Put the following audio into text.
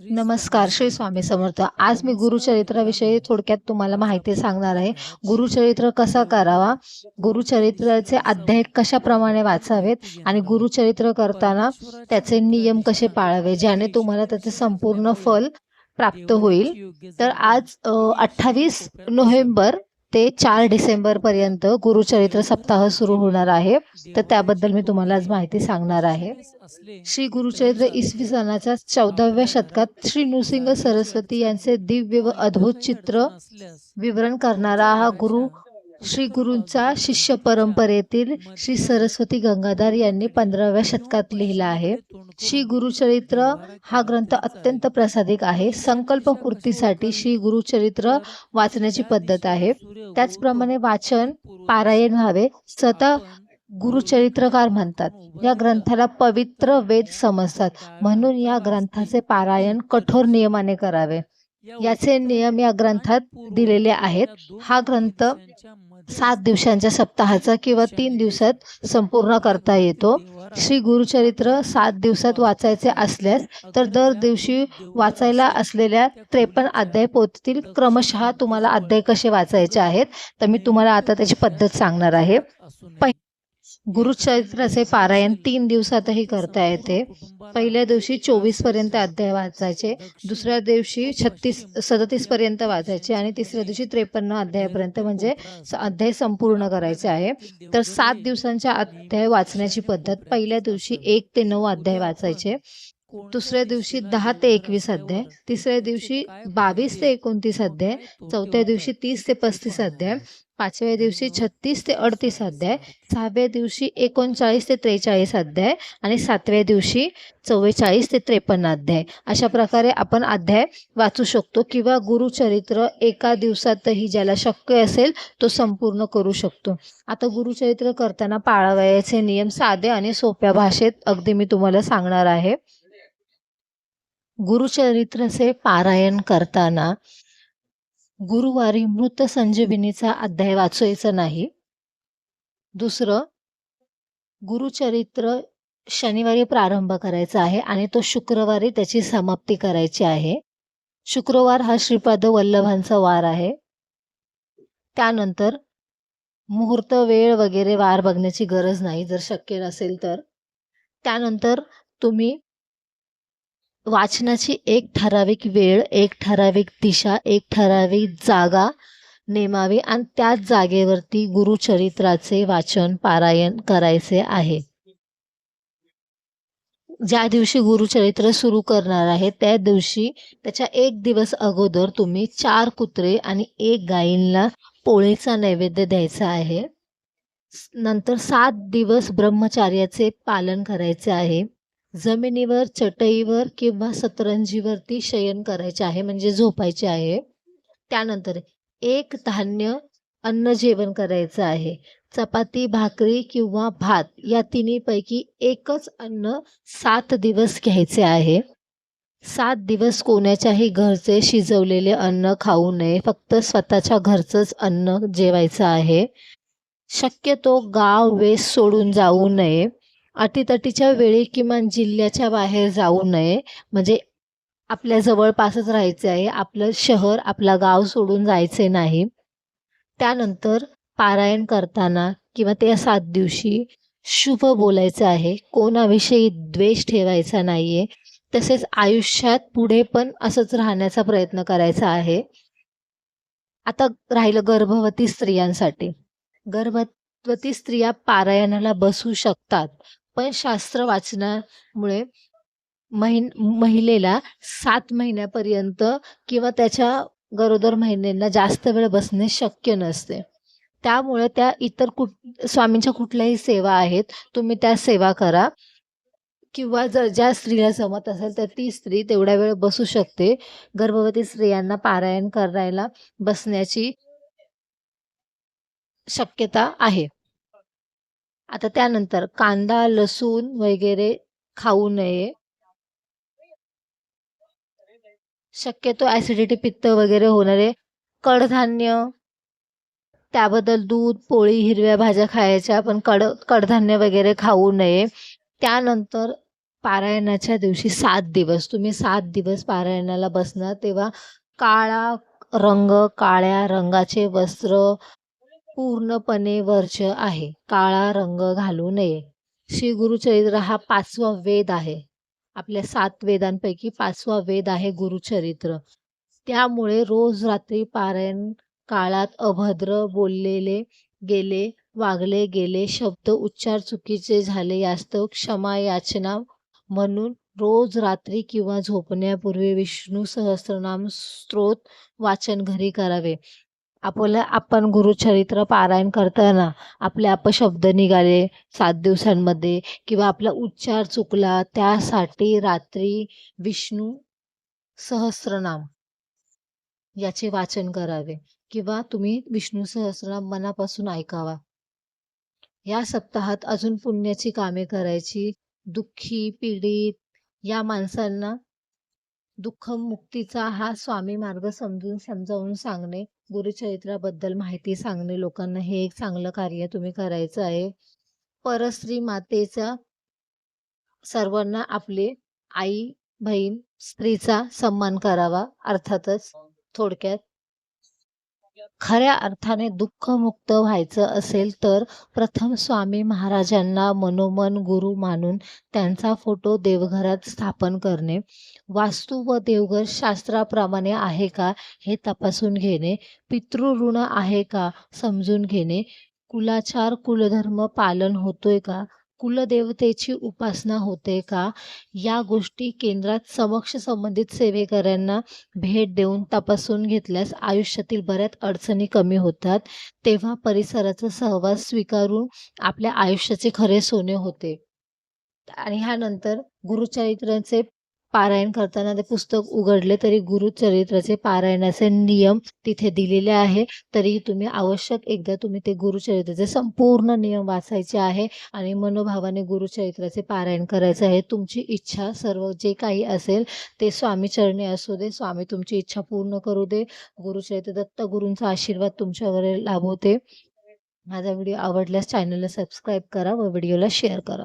नमस्कार श्री स्वामी समर्थ. आज मी गुरुचरित्राविषयी थोडक्यात तुम्हाला माहिती सांगणार आहे. गुरुचरित्र कसा करावा? गुरुचरित्राचे अध्याय कशाप्रमाणे वाचावेत? आणि गुरुचरित्र करताना त्याचे नियम कसे पाळावे? ज्याने तुम्हाला त्याचे संपूर्ण फल प्राप्त होईल. तर आज अठ्ठावीस नोव्हेंबर ते चार डिसेंबर पर्यंत गुरुचरित्र सप्ताह सुरू होणार आहे. तर त्याबद्दल मी तुम्हाला आज माहिती सांगणार आहे. श्री गुरुचरित्र इसवी सनाच्या चौदाव्या शतकात श्री नृसिंह सरस्वती यांचे दिव्य व अद्भुत चित्र विवरण करणारा हा गुरु श्री गुरूंचा शिष्य परंपरेतील श्री सरस्वती गंगाधर यांनी पंधराव्या शतकात लिहिला आहे. श्री गुरुचरित्र हा ग्रंथ अत्यंत प्रसादिक आहे. संकल्प पूर्तीसाठी श्री गुरुचरित्र वाचण्याची पद्धत आहे. त्याचप्रमाणे वाचन पारायण व्हावे स्वतः गुरुचरित्रकार म्हणतात. या ग्रंथाला पवित्र वेद समजतात. म्हणून या ग्रंथाचे पारायण कठोर नियमाने करावे. याचे नियम या ग्रंथात दिलेले आहेत. हा ग्रंथ सात दिवसांच्या सप्ताहाचा किंवा तीन दिवसात संपूर्ण करता येतो. श्री गुरुचरित्र सात दिवसात वाचायचे असल्यास तर दर दिवशी वाचायला असलेल्या त्रेपन्न अध्याय पोथीतील क्रमशः तुम्हाला अध्याय कसे वाचायचे आहेत तर मी तुम्हाला आता त्याची पद्धत सांगणार आहे. गुरुचरित्राचे पारायण तीन दिवसातही करता येते. पहिल्या दिवशी चोवीसपर्यंत अध्याय वाचायचे दुसऱ्या दिवशी छत्तीस सदतीस पर्यंत वाचायचे आणि तिसऱ्या दिवशी त्रेपन्न अध्यायापर्यंत म्हणजे अध्याय संपूर्ण करायचे आहे. तर सात दिवसांच्या अध्याय वाचण्याची पद्धत पहिल्या दिवशी एक ते नऊ अध्याय वाचायचे. दुसऱ्या दिवशी दहा ते एकवीस अध्याय तिसऱ्या दिवशी बावीस ते एकोणतीस अध्याय चौथ्या दिवशी तीस ते पस्तीस अध्याय पाचव्या दिवशी छत्तीस ते अडतीस अध्याय सहाव्या दिवशी एकोणचाळीस ते त्रेचाळीस अध्याय आणि सातव्या दिवशी चव्वेचाळीस ते त्रेपन्न अध्याय. अशा प्रकारे आपण अध्याय वाचू शकतो किंवा गुरुचरित्र एका दिवसातही ज्याला शक्य असेल तो संपूर्ण करू शकतो. आता गुरुचरित्र करताना पाळावयाचे नियम साधे आणि सोप्या भाषेत अगदी मी तुम्हाला सांगणार आहे. गुरुचरित्रचे पारायण करताना गुरुवारी मृत संजीवनीचा अध्याय वाचायचा नाही. दुसरं गुरुचरित्र शनिवारी प्रारंभ करायचा आहे आणि तो शुक्रवारी त्याची समाप्ती करायची आहे. शुक्रवार हा श्रीपाद वल्लभांचा वार आहे. त्यानंतर मुहूर्त वेळ वगैरे वार बघण्याची गरज नाही जर शक्य नसेल तर. त्यानंतर तुम्ही वाचनाची एक ठराविक वेळ एक ठराविक दिशा एक ठराविक जागा नेमावी आणि त्याच जागेवरती गुरुचरित्राचे वाचन पारायण करायचे आहे. ज्या दिवशी गुरुचरित्र सुरू करणार आहे त्या दिवशी त्याच्या एक दिवस अगोदर तुम्ही चार कुत्रे आणि एक गायींना पोळीचा नैवेद्य द्यायचा आहे. नंतर सात दिवस ब्रह्मचार्याचे पालन करायचे आहे. जमिनीवर चटईवर किंवा सतरंजीवरती शयन करायचे आहे म्हणजे झोपायचे आहे. त्यानंतर एक धान्य अन्न जेवण करायचं आहे. चपाती भाकरी किंवा भात या तिन्हीपैकी एकच अन्न सात दिवस घ्यायचे आहे. सात दिवस कोणाच्याही घरचे शिजवलेले अन्न खाऊ नये. फक्त स्वतःच्या घरचंच अन्न जेवायचं आहे. शक्यतो गाव वेस सोडून जाऊ नये. अटीतटीच्या वेळी किमान जिल्ह्याच्या बाहेर जाऊ नये. म्हणजे आपल्या जवळपासच राहायचे आहे. आपलं शहर आपला गाव सोडून जायचे नाही. त्यानंतर पारायण करताना किंवा त्या सात दिवशी शुभ बोलायचं आहे. कोणाविषयी द्वेष ठेवायचा नाही आहे तसेच आयुष्यात पुढे पण असंच राहण्याचा प्रयत्न करायचा आहे. आता राहिलं गर्भवती स्त्रियांसाठी. गर्भवती स्त्रिया पारायणाला बसू शकतात. पण शास्त्र वाचनामुळे महिन महिलेला सात महिन्यापर्यंत किंवा त्याच्या गरोदर महिन्यांना जास्त वेळ बसणे शक्य नसते. त्यामुळे त्या इतर कुठ स्वामींच्या कुठल्याही सेवा आहेत तुम्ही त्या सेवा करा. किंवा जर ज्या स्त्रीला जमत असेल तर ती स्त्री तेवढ्या वेळ बसू शकते. गर्भवती स्त्रियांना पारायण करायला बसण्याची शक्यता आहे. आता त्यानंतर कांदा लसूण वगैरे खाऊ नये. शक्यतो ॲसिडिटी पित्त वगैरे होणारे कडधान्य त्याबद्दल दूध पोळी हिरव्या भाज्या खायच्या पण कड कडधान्य वगैरे खाऊ नये. त्यानंतर पारायणाच्या दिवशी सात दिवस. तुम्ही सात दिवस पारायणाला बसणार तेव्हा काळा रंग काळ्या रंगाचे वस्त्र पूर्णपणे वर्ज्य आहे. काळा रंग घालू नये. श्री गुरुचरित्र हा पाचवा वेद आहे. आपल्या सात वेदांपैकी पाचवा वेद आहे गुरुचरित्र त्यामुळे रोज रात्री पारायण काळात अभद्र बोललेले गेले वागले गेले शब्द उच्चार चुकीचे झाले यास्तव क्षमा याचना म्हणून रोज रात्री किंवा झोपण्यापूर्वी विष्णू सहस्रनाम स्तोत्र वाचन घरी करावे. आपलं आपण गुरुचरित्र पारायण करताना आपले अपशब्द निघाले सात दिवसांमध्ये किंवा आपला उच्चार चुकला त्यासाठी रात्री विष्णू सहस्रनाम याचे वाचन करावे किंवा तुम्ही विष्णू सहस्रनाम मनापासून ऐकावा. या सप्ताहात अजून पुण्याची कामे करायची दुःखी पीडित या माणसांना दुःख मुक्तीचा हा स्वामी मार्ग समजून समजावून सांगणे गुरुचरित्राबद्दल माहिती सांगणे लोकांना हे एक चांगलं कार्य तुम्ही करायचं आहे. परस्त्री मातेचा सर्वांना आपले आई बहीण स्त्रीचा सन्मान करावा अर्थातच थोडक्यात खऱ्या अर्थाने दुःखमुक्त व्हायचं असेल तर प्रथम स्वामी महाराजांना मनोमन गुरु मानून त्यांचा फोटो देवघरात स्थापन करणे. वास्तू व देवघर शास्त्राप्रमाणे आहे का हे तपासून घेणे. पितृऋण आहे का समजून घेणे. कुलाचार कुलधर्म पालन होतोय का? कुलदेवतेची उपासना होते का? या गोष्टी केंद्रात समक्ष संबंधित सेवेकऱ्यांना भेट देऊन तपासून घेतल्यास आयुष्यातील बऱ्याच अडचणी कमी होतात. तेव्हा परिसराचा सहवास स्वीकारून आपल्या आयुष्याचे खरे सोने होते. आणि ह्यानंतर गुरुचरित्रांचे पारायण करताना ते पुस्तक उघडले तरी गुरुचरित्राचे पारायणाचे नियम तिथे दिलेले आहे. तरी तुम्ही आवश्यक एकदा तुम्ही ते गुरुचरित्राचे संपूर्ण नियम वाचायचे आहे आणि मनोभावाने गुरुचरित्राचे पारायण करायचे आहे. तुमची इच्छा सर्व जे काही असेल ते स्वामीचरणी असू दे स्वामी तुमची इच्छा पूर्ण करू दे. गुरुचरित्र दत्त गुरूंचा आशीर्वाद तुमच्यावर लाभवते माझा व्हिडिओ आवडल्यास चॅनलला सबस्क्राईब करा व व्हिडिओला शेअर करा.